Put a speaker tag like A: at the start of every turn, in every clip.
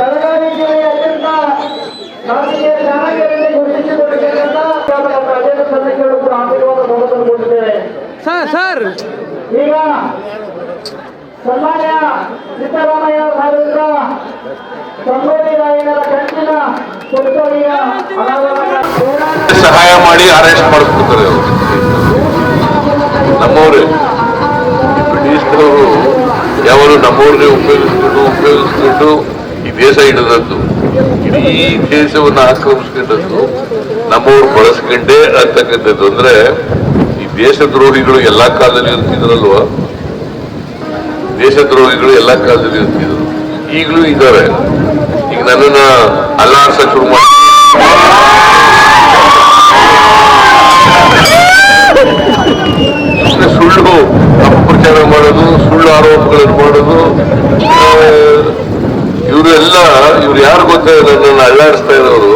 A: ಬೆಳಗಾವಿ ಜಿಲ್ಲೆಯ ಅತ್ಯಂತ ರಾಜಕೀಯ ಚಾಣಕ್ಯರಲ್ಲಿ ಗುರುತಿಸಿಕೊಂಡಿರ್ತಕ್ಕಂಥ ಸದಸ್ಯರು ಕೂಡ
B: ಸರ್ ಸರ್.
A: ಈಗ ಸನ್ಮಾನ್ಯ ಸಿದ್ದರಾಮಯ್ಯ ಸಾಹೇಬರ ಸಂಗೊಳ್ಳಿ ರಾಯಣ್ಣರ ಕಂಚಿನ ಹೋರಾಟ
C: ಸಹಾಯ ಮಾಡಿ ಅರೆಸ್ಟ್ ಮಾಡಿಸ್ಕೊತಾರೆ ಅವರು. ನಮ್ಮವ್ರೆ ಬ್ರಿಟಿಷ್ನವರು ಯಾವಾಗಲೂ ನಮ್ಮವ್ರನ್ನೇ ಉಪಯೋಗಿಸ್ಕೊಂಡು ಉಪಯೋಗಿಸ್ಕೊಂಡು ದೇಶ ಹಿಡಿದದ್ದು. ಇಡೀ ದೇಶವನ್ನು ಆಕ್ರಮಿಸ್ಕೊಂಡದ್ದು ನಮ್ಮವ್ರು ಬಳಸ್ಕೊಂಡೇ ಅಂತಕ್ಕಂಥದ್ದು ಅಂದ್ರೆ ಈ ದೇಶದ್ರೋಹಿಗಳು ಎಲ್ಲಾ ಕಾಲದಲ್ಲಿ ಇರ್ತಿದ್ರಲ್ವ? ದೇಶದ್ರೋಹಿಗಳು ಎಲ್ಲಾ ಕಾಲದಲ್ಲಿ ಇರ್ತಿದ್ರು ಈಗಲೂ ಇದ್ದಾರೆ. ಈಗ ನನ್ನನ್ನ ಅಲ್ಲಾಡ್ಸಕ್ ಶುರು ಮಾಡಿ ಗೊತ್ತಾ ನನ್ನನ್ನು ಅಳ್ಳಾಡಿಸ್ತಾ ಇರೋರು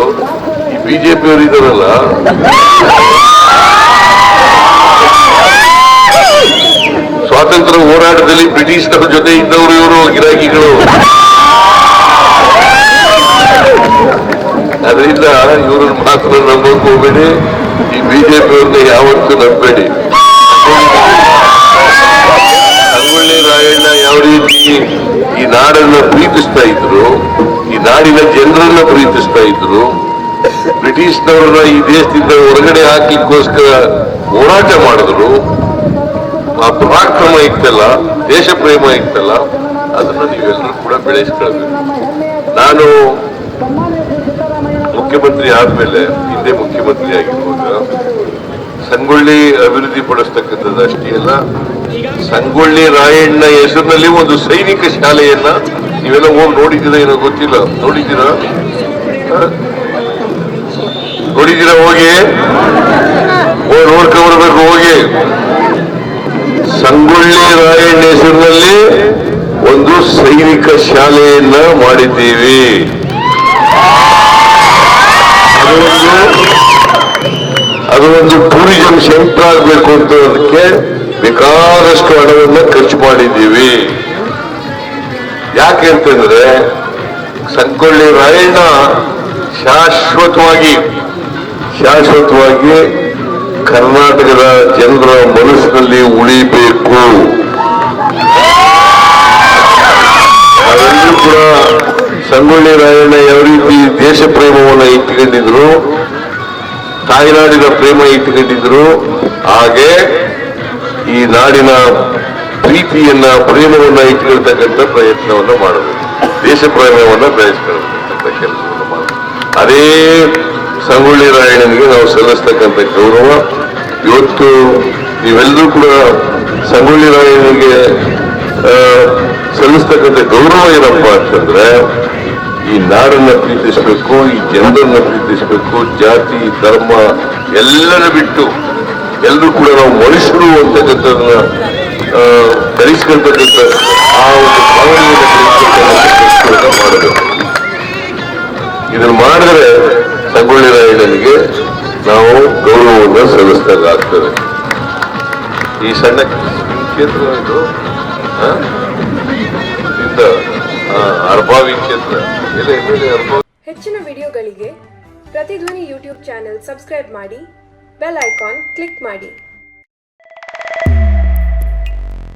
C: ಈ ಬಿಜೆಪಿ ಅವರು ಇದಾರಲ್ಲ ಸ್ವಾತಂತ್ರ್ಯ ಹೋರಾಟದಲ್ಲಿ ಬ್ರಿಟಿಷ್ನವ್ರ ಜೊತೆ ಇದ್ದವರು ಇವರು, ಗಿರಾಕಿಗಳು. ಅದರಿಂದ ಇವ್ರನ್ನ ಮಾತ್ರ ನಂಬಕ್ ಹೋಗ್ಬೇಡಿ, ಈ ಬಿಜೆಪಿ ಅವ್ರನ್ನ ಯಾವತ್ತೂ ನಂಬಬೇಡಿ. ಸಂಗೊಳ್ಳಿ ರಾಯಣ್ಣ ಯಾವ ರೀತಿ ಈ ನಾಡನ್ನ ಪ್ರೀತಿಸ್ತಾ ಇದ್ರು ಈ ನಾಡಿನ ಜನರನ್ನ ಪ್ರೀತಿಸ್ತಾ ಇದ್ರು ಬ್ರಿಟಿಷ್ನವರನ್ನ ಈ ದೇಶದಿಂದ ಹೊರಗಡೆ ಹಾಕಿಕ್ಕೋಸ್ಕರ ಹೋರಾಟ ಮಾಡಿದ್ರು. ಆ ಪರಾಕ್ರಮ ಇತ್ತಲ್ಲ ದೇಶ ಪ್ರೇಮ ಇತ್ತಲ್ಲ, ಅದನ್ನ ನೀವೆಲ್ಲರೂ ಕೂಡ ಬೆಳೆಸ್ಕೊಳ್ಬೇಕು. ನಾನು ಮುಖ್ಯಮಂತ್ರಿ ಆದ್ಮೇಲೆ ಹಿಂದೆ ಮುಖ್ಯಮಂತ್ರಿ ಆಗಿರುವಾಗ ಸಂಗೊಳ್ಳಿ ಅಭಿವೃದ್ಧಿ ಪಡಿಸ್ತಕ್ಕಂಥದ್ದು ಅಷ್ಟೇ ಅಲ್ಲ, ಸಂಗೊಳ್ಳಿ ರಾಯಣ್ಣ ಹೆಸರಿನಲ್ಲಿ ಒಂದು ಸೈನಿಕ ಶಾಲೆಯನ್ನ ನೀವೆಲ್ಲ ಹೋಗಿ ನೋಡಿದ್ದೀರಾ ಏನೋ ಗೊತ್ತಿಲ್ಲ. ನೋಡಿದ್ದೀರಾ? ನೋಡಿದ್ದೀರಾ ಹೋಗಿ? ನೋಡ್ಕೊಂಡ್ಬರ್ಬೇಕು ಹೋಗಿ. ಸಂಗೊಳ್ಳಿ ರಾಯಣ್ಣ ಹೆಸರಿನಲ್ಲಿ ಒಂದು ಸೈನಿಕ ಶಾಲೆಯನ್ನ ಮಾಡಿದ್ದೀವಿ. ಅದು ಒಂದು ಟೂರಿಸಂ ಸೆಂಟರ್ ಆಗಬೇಕು ಅಂತ ಅದಕ್ಕೆ ಬೇಕಾದಷ್ಟು ಹಣವನ್ನ ಖರ್ಚು ಮಾಡಿದ್ದೀವಿ. ಯಾಕೆ ಅಂತಂದ್ರೆ ಸಂಗೊಳ್ಳಿ ರಾಯಣ್ಣ ಶಾಶ್ವತವಾಗಿ ಶಾಶ್ವತವಾಗಿ ಕರ್ನಾಟಕದ ಜನರ ಮನಸ್ಸಿನಲ್ಲಿ ಉಳಿಬೇಕು. ಅವರಿಗೂ ಕೂಡ ಸಂಗೊಳ್ಳಿ ರಾಯಣ್ಣ ಯಾವ ರೀತಿ ದೇಶ ಪ್ರೇಮವನ್ನು ಇಟ್ಟುಕೊಂಡಿದ್ರು, ತಾಯ್ನಾಡಿನ ಪ್ರೇಮ ಇಟ್ಕೊಂಡಿದ್ರು ಹಾಗೆ ಈ ನಾಡಿನ ಪ್ರೀತಿಯನ್ನ, ಪ್ರೇಮವನ್ನ ಇಟ್ಕೊಳ್ತಕ್ಕಂಥ ಪ್ರಯತ್ನವನ್ನ ಮಾಡಬೇಕು. ದೇಶ ಪ್ರೇಮವನ್ನ ಬೆಳೆಸ್ಕೊಳ್ತಕ್ಕಂಥ ಕೆಲಸವನ್ನು ಮಾಡಬೇಕು. ಅದೇ ಸಂಗೊಳ್ಳಿ ರಾಯಣ್ಣನಿಗೆ ನಾವು ಸಲ್ಲಿಸ್ತಕ್ಕಂಥ ಗೌರವ. ಇವತ್ತು ನೀವೆಲ್ಲರೂ ಕೂಡ ಸಂಗೊಳ್ಳಿ ರಾಯಣ್ಣನಿಗೆ ಸಲ್ಲಿಸ್ತಕ್ಕಂಥ ಗೌರವ ಏನಪ್ಪ ಅಂತಂದ್ರೆ, ಈ ನಾಡನ್ನ ಪ್ರೀತಿಸಬೇಕು, ಈ ಜನರನ್ನ ಪ್ರೀತಿಸ್ಬೇಕು, ಜಾತಿ, ಧರ್ಮ ಎಲ್ಲರ ಬಿಟ್ಟು ಎಲ್ಲರೂ ಕೂಡ ನಾವು ಮನುಷ್ಯರು ಅಂತಕ್ಕಂಥದನ್ನ ಆ, ಧರಿಸ್ಕೊಳ್ತಕ್ಕಂಥ ಆ ಒಂದು ಭಾವನೆಯನ್ನು ಮಾಡಬೇಕು ಇದನ್ನು ಮಾಡಿದ್ರೆ ಸಂಗೊಳ್ಳಿ ರಾಯಣ್ಣನಿಗೆ ನಾವು ಗೌರವವನ್ನು ಸಲ್ಲಿಸ್ತಕ್ಕಾಗ್ತದೆ ಈ ಸಣ್ಣ ಕ್ಷೇತ್ರ ಇದು ಆ? ಇದ್ರಿಂದ, ಕ್ಷೇತ್ರ.
D: ಹೆಚ್ಚಿನ ವಿಡಿಯೋಗಳಿಗೆ ಪ್ರತಿಧ್ವನಿ ಯೂಟ್ಯೂಬ್ ಚಾನೆಲ್ ಸಬ್ಸ್ಕ್ರೈಬ್ ಮಾಡಿ ಬೆಲ್ ಐಕಾನ್ ಕ್ಲಿಕ್ ಮಾಡಿ.